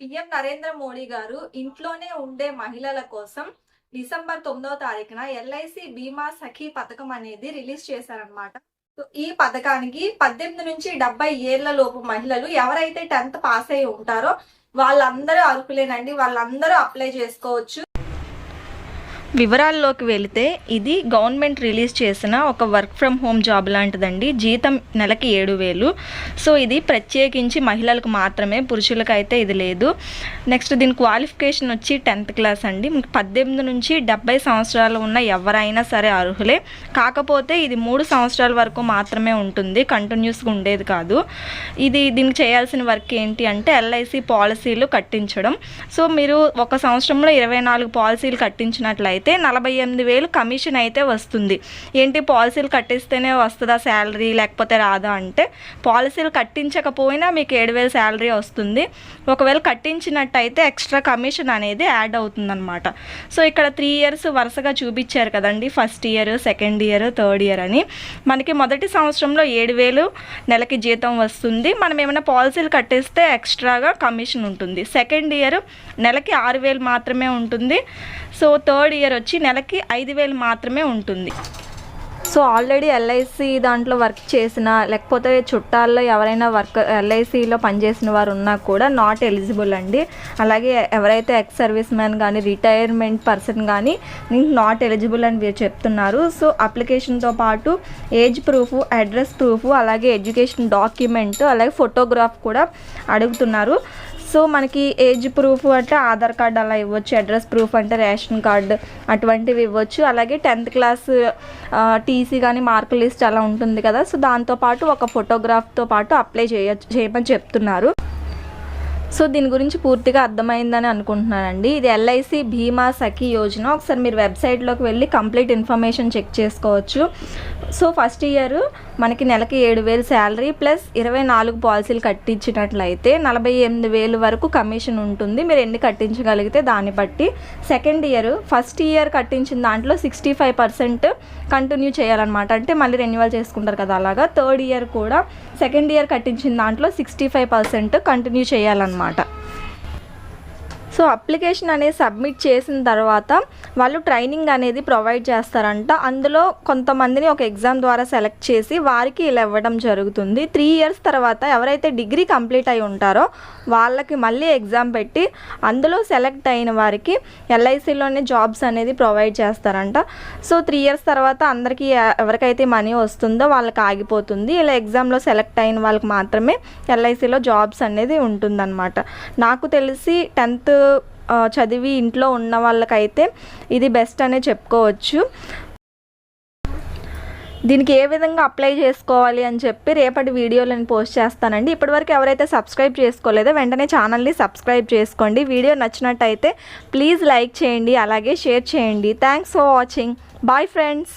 PM Narendra Modi గారు ఇంట్లోనే ఉండే మహిళల కోసం డిసెంబర్ తొమ్మిదవ తారీఖున ఎల్ఐసి బీమా సఖీ పథకం అనేది రిలీజ్ చేశారనమాట ఈ పథకానికి పద్దెనిమిది నుంచి డెబ్బై ఏళ్ళ లోపు మహిళలు ఎవరైతే టెన్త్ పాస్ అయి ఉంటారో వాళ్ళందరూ అర్హులేనండి. వాళ్ళందరూ అప్లై చేసుకోవచ్చు. వివరాల్లోకి వెళితే ఇది గవర్నమెంట్ రిలీజ్ చేసిన ఒక వర్క్ ఫ్రమ్ హోమ్ జాబ్ లాంటిదండి. జీతం నెలకి ఏడు వేలు. సో ఇది ప్రత్యేకించి మహిళలకు మాత్రమే పురుషులకు అయితే ఇది లేదు. నెక్స్ట్ దీని క్వాలిఫికేషన్ వచ్చి టెన్త్ క్లాస్ అండి. మీకు పద్దెనిమిది నుంచి డెబ్బై సంవత్సరాలు ఉన్న ఎవరైనా సరే అర్హులే. కాకపోతే ఇది మూడు సంవత్సరాల వరకు మాత్రమే ఉంటుంది. కంటిన్యూస్గా ఉండేది కాదు. ఇది దీనికి చేయాల్సిన వర్క్ ఏంటి అంటే ఎల్ఐసి పాలసీలు కట్టించడం. సో మీరు ఒక సంవత్సరంలో ఇరవై నాలుగు పాలసీలు కట్టించినట్లయితే నలభై ఎనిమిది వేలు కమిషన్ అయితే వస్తుంది. ఏంటి పాలసీలు కట్టిస్తేనే వస్తుందా శాలరీ లేకపోతే రాదా అంటే పాలసీలు కట్టించకపోయినా మీకు ఏడు వేలు శాలరీ వస్తుంది. ఒకవేళ కట్టించినట్టయితే ఎక్స్ట్రా కమిషన్ అనేది యాడ్ అవుతుందన్నమాట. సో ఇక్కడ త్రీ ఇయర్స్ వరుసగా చూపించారు కదండి. First year second year third year అని. మనకి మొదటి సంవత్సరంలో ఏడు వేలు నెలకి జీతం వస్తుంది. మనం ఏమైనా పాలసీలు కట్టేస్తే ఎక్స్ట్రాగా కమిషన్ ఉంటుంది. సెకండ్ ఇయర్ నెలకి ఆరు వేలు మాత్రమే ఉంటుంది. సో థర్డ్ ఇయర్ వచ్చి నెలకి ఐదు వేలు మాత్రమే ఉంటుంది. సో ఆల్రెడీ ఎల్ఐసి దాంట్లో వర్క్ చేసిన లేకపోతే చుట్టాల్లో ఎవరైనా వర్క్ ఎల్ఐసిలో పనిచేసిన వారు ఉన్నా కూడా నాట్ ఎలిజిబుల్ అండి. అలాగే ఎవరైతే ఎక్స్ సర్వీస్ మ్యాన్ కానీ రిటైర్మెంట్ పర్సన్ కానీ నాట్ ఎలిజిబుల్ అని మీరు చెప్తున్నారు. సో అప్లికేషన్తో పాటు ఏజ్ ప్రూఫ్ అడ్రస్ ప్రూఫ్ అలాగే ఎడ్యుకేషన్ డాక్యుమెంట్ అలాగే ఫోటోగ్రాఫ్ కూడా అడుగుతున్నారు. సో మనకి ఏజ్ ప్రూఫ్ అంటే ఆధార్ కార్డ్ అలా ఇవ్వచ్చు అడ్రస్ ప్రూఫ్ అంటే రేషన్ కార్డ్ అటువంటివి ఇవ్వచ్చు. అలాగే టెన్త్ క్లాస్ టీసీ కానీ మార్క్ లిస్ట్ అలా ఉంటుంది కదా. సో దాంతోపాటు ఒక ఫోటోగ్రాఫ్తో పాటు అప్లై చేయొచ్చు చేయమని చెప్తున్నారు. సో దీని గురించి పూర్తిగా అర్థమైందని అనుకుంటున్నానండి. ఇది ఎల్ఐసి భీమా సఖీ యోజన. ఒకసారి మీరు వెబ్సైట్లోకి వెళ్ళి కంప్లీట్ ఇన్ఫర్మేషన్ చెక్ చేసుకోవచ్చు. సో ఫస్ట్ ఇయర్ మనకి నెలకి ఏడు వేలు శాలరీ ప్లస్ ఇరవై నాలుగు పాలసీలు కట్టించినట్లయితే నలభై ఎనిమిది వేలు వరకు కమిషన్ ఉంటుంది. మీరు ఎన్ని కట్టించగలిగితే దాన్ని బట్టి. సెకండ్ ఇయర్ ఫస్ట్ ఇయర్ కట్టించిన దాంట్లో సిక్స్టీ ఫైవ్ పర్సెంట్ కంటిన్యూ చేయాలన్నమాట. అంటే మళ్ళీ రెన్యువల్ చేసుకుంటారు కదా అలాగా. థర్డ్ ఇయర్ కూడా సెకండ్ ఇయర్ కట్టించిన దాంట్లో సిక్స్టీ ఫైవ్ పర్సెంట్ కంటిన్యూ చేయాలన్నమాట. సో అప్లికేషన్ అనేది సబ్మిట్ చేసిన తర్వాత వాళ్ళు ట్రైనింగ్ అనేది ప్రొవైడ్ చేస్తారంట. అందులో కొంతమందిని ఒక ఎగ్జామ్ ద్వారా సెలెక్ట్ చేసి వారికి ఇలా ఇవ్వడం జరుగుతుంది. త్రీ ఇయర్స్ తర్వాత ఎవరైతే డిగ్రీ కంప్లీట్ అయి ఉంటారో వాళ్ళకి మళ్ళీ ఎగ్జామ్ పెట్టి అందులో సెలెక్ట్ అయిన వారికి ఎల్ఐసిలోనే జాబ్స్ అనేది ప్రొవైడ్ చేస్తారంట. సో త్రీ ఇయర్స్ తర్వాత అందరికీ ఎవరికైతే మనీ వస్తుందో వాళ్ళకి ఆగిపోతుంది. ఇలా ఎగ్జామ్లో సెలెక్ట్ అయిన వాళ్ళకి మాత్రమే ఎల్ఐసిలో జాబ్స్ అనేది ఉంటుందన్నమాట. నాకు తెలిసి టెన్త్ చదివి ఇంట్లో ఉన్న వాళ్ళకైతే ఇది బెస్ట్ అనే చెప్పుకోవచ్చు. దీనికి ఏ విధంగా అప్లై చేసుకోవాలి అని చెప్పి రేపటి వీడియోలను నేను పోస్ట్ చేస్తానండి. ఇప్పటివరకు ఎవరైతే సబ్స్క్రైబ్ చేసుకోలేదో వెంటనే ఛానల్ని సబ్స్క్రైబ్ చేసుకోండి. వీడియో నచ్చినట్టయితే ప్లీజ్ లైక్ చేయండి అలాగే షేర్ చేయండి. Thanks for watching bye friends